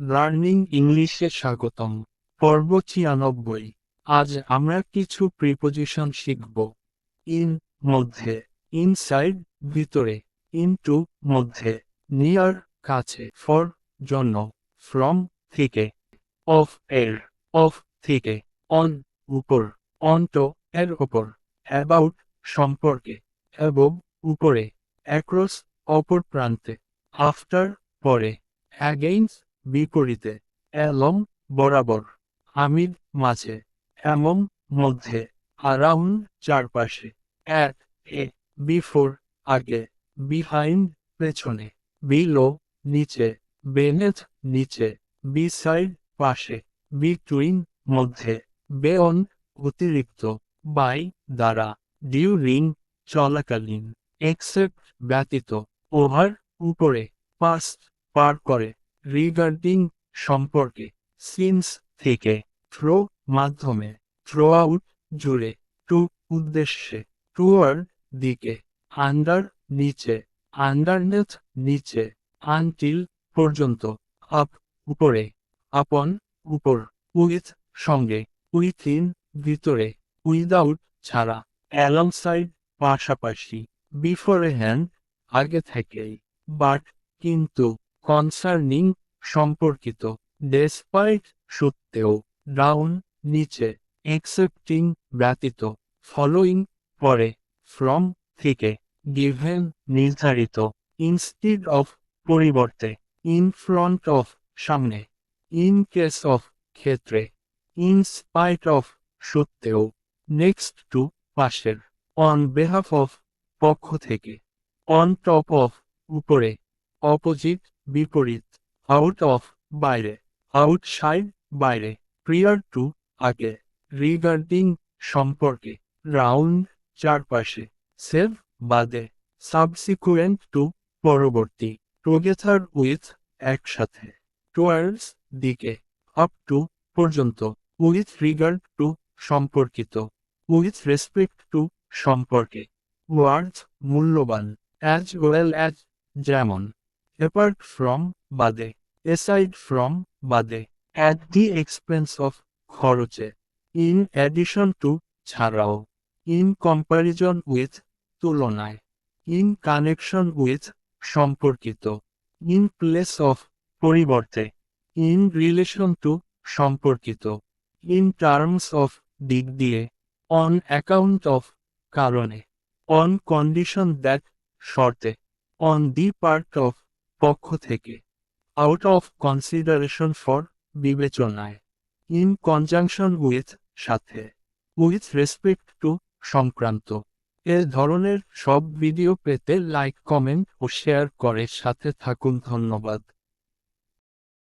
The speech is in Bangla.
লার্নিং ইংলিশে স্বাগতম। পর্ব ছিয়ানব্বই। আজ আমরা কিছু প্রিপোজিশন শিখব। ইন মধ্যে। ইনসাইড ভিতরে। ইনটু মধ্যে। নিয়ার কাছে। ফর জন্য। ফ্রম থেকে। অফ এর। অফ থেকে। অন উপর। অনটো এর ওপর অ্যাবাউট সম্পর্কে। এবং উপরে। অ্যাক্রস অপর প্রান্তে। আফটার পরে। অ্যাগেইনস্ট বিপরীতে অ্যালং বরাবর আমির মাঝে এমন মধ্যে আরাউন্ড চারপাশে অ্যাট এ, বিফোর, আগে, বিহাইন্ড, পেছনে, বিলো, নিচে, বেনেথ, নিচে, বিসাইড, পাশে, বিটুইন, মধ্যে, বেয়ন, অতিরিক্ত, বাই, দ্বারা, ডিউরিং, চলাকালীন, এক্সেপ্ট, ব্যতীত, ওভার, উপরে, পাস্ট, পার করে। রিগার্ডিং সম্পর্কে সিন্স থেকে থ্রো মাধ্যমে থ্রো আউট জুড়ে টু উদ্দেশ্যে টুয়ার্ড দিকে আন্ডার নিচে আন্ডারনেথ নিচে আনটিল পর্যন্ত আপ উপরে আপন উপর উইথ সঙ্গে উইথিন ভিতরে উইদাউট ছাড়া অ্যালংসাইড পাশাপাশি বিফোরে হ্যান্ড আগে থেকেই বাট কিন্তু কনসার্নিং সম্পর্কিত। ডেসপাইট সত্ত্বেও ডাউন নিচে এক্সেপ্টিং ব্যতীত ফলোইং পরে ফ্রম থেকে গিভেন নির্ধারিত ইনস্টিড অফ পরিবর্তে ইন ফ্রন্ট অফ সামনে ইন কেস অফ ক্ষেত্রে ইন স্পাইট অফ সত্ত্বেও নেক্সট টু পাশের অন বেহাফ অফ পক্ষ থেকে অন টপ অফ উপরে অপোজিট বিপরীত। আউট অফ বাইরে আউটসাইড বাইরে প্রিয়ার টু আগে রিগার্ডিং সম্পর্কে রাউন্ড চারপাশে সেভ বাদে সাবসিকুয়েন্ট টু পরবর্তী টুগেথার উইথ একসাথে টুয়ার্ডস দিকে আপ টু পর্যন্ত উইথ রিগার্ড টু সম্পর্কিত উইথ রেসপেক্ট টু সম্পর্কে ওয়ার্ডস মূল্যবান অ্যাজ ওয়েল অ্যাজ যেমন অ্যাপার্ট ফ্রম বাদে এসাইড ফ্রম বাদে অ্যাট দি এক্সপেন্স অফ খরচে ইন অ্যাডিশন টু ছাড়াও ইন কম্প্যারিজন উইথ তুলনায় ইন কানেকশন উইথ সম্পর্কিত ইন প্লেস অফ পরিবর্তে ইন রিলেশন টু সম্পর্কিত ইন টার্মস অফ দিক দিয়ে অন অ্যাকাউন্ট অফ কারণে অন কন্ডিশন দ্যাট শর্তে অন দি পার্ট অফ পক্ষ থেকে। আউট অফ কনসিডারেশন ফর বিবেচনায়। ইন কনজাংশন উইথ সাথে। উইথ রেসপেক্ট টু সংক্রান্ত। এ ধরনের সব ভিডিও পেতে লাইক কমেন্ট ও শেয়ার করে। সাথে থাকুন, ধন্যবাদ।